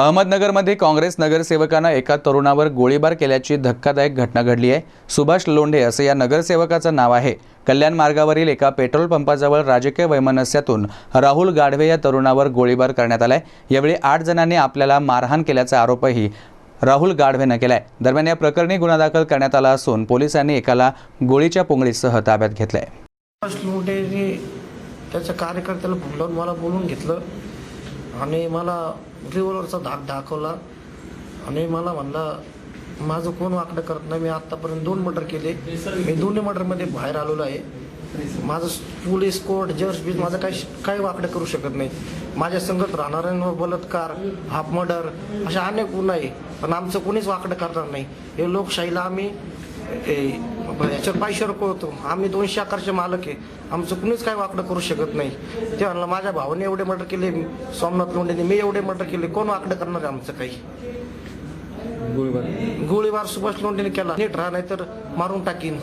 अहमदनगरमध्ये काँग्रेस नगरसेवकानं एका तरुणावर गोळीबार केल्याची धक्कादायक घटना घडली आहे. सुभाष लोंढे असं या नगरसेवकाचं नाव आहे. कल्याण मार्गावरील एका पेट्रोल पंपाजवळ राजकीय वैमनस्यातून राहुल गाढवे या तरुणावर गोळीबार करण्यात आलाय. यावेळी आठ जणांनी आपल्याला मारहाण केल्याचा आरोपही राहुल गाढवेनं केलाय. दरम्यान या प्रकरणी गुन्हा दाखल करण्यात आला असून पोलिसांनी एकाला गोळीच्या पोंगळीसह ताब्यात घेतलंय. त्याच्या कार्यकर्त्याला फोन लावून मला बोलून घेतलं. आणि मला रिव्हॉल्वरचा धाक दाखवला. आणि मला म्हणला माझं कोण वाकडं करत नाही? मी आत्तापर्यंत दोन मर्डर केले. मी दोन्ही मर्डरमध्ये बाहेर आलेलो आहे. माझं पोलीस कोर्ट जज बीज माझं काही काही वाकडं करू शकत नाही. माझ्या संगत राहणाऱ्यांवर बलात्कार हाफ मर्डर अशा अनेक गुन्हा आहे. पण आमचं कोणीच वाकडं करणार नाही. हे लोकशाहीला आम्ही याच्यावर पैशावर कळतो आम्ही दोनशे आकारचे मालक आहे. आमचं कुणीच काय वाकडं करू शकत नाही. ते म्हणलं माझ्या भावाने एवढे मर्डर केले सोमनाथ लोंढेने मी एवढे मर्डर केले कोण वाकडं करणार आहे आमचं काही? गोळीबार. गोळीबार सुभाष लोंढेने केला. नीट राहा नाही तर मारून टाकीन.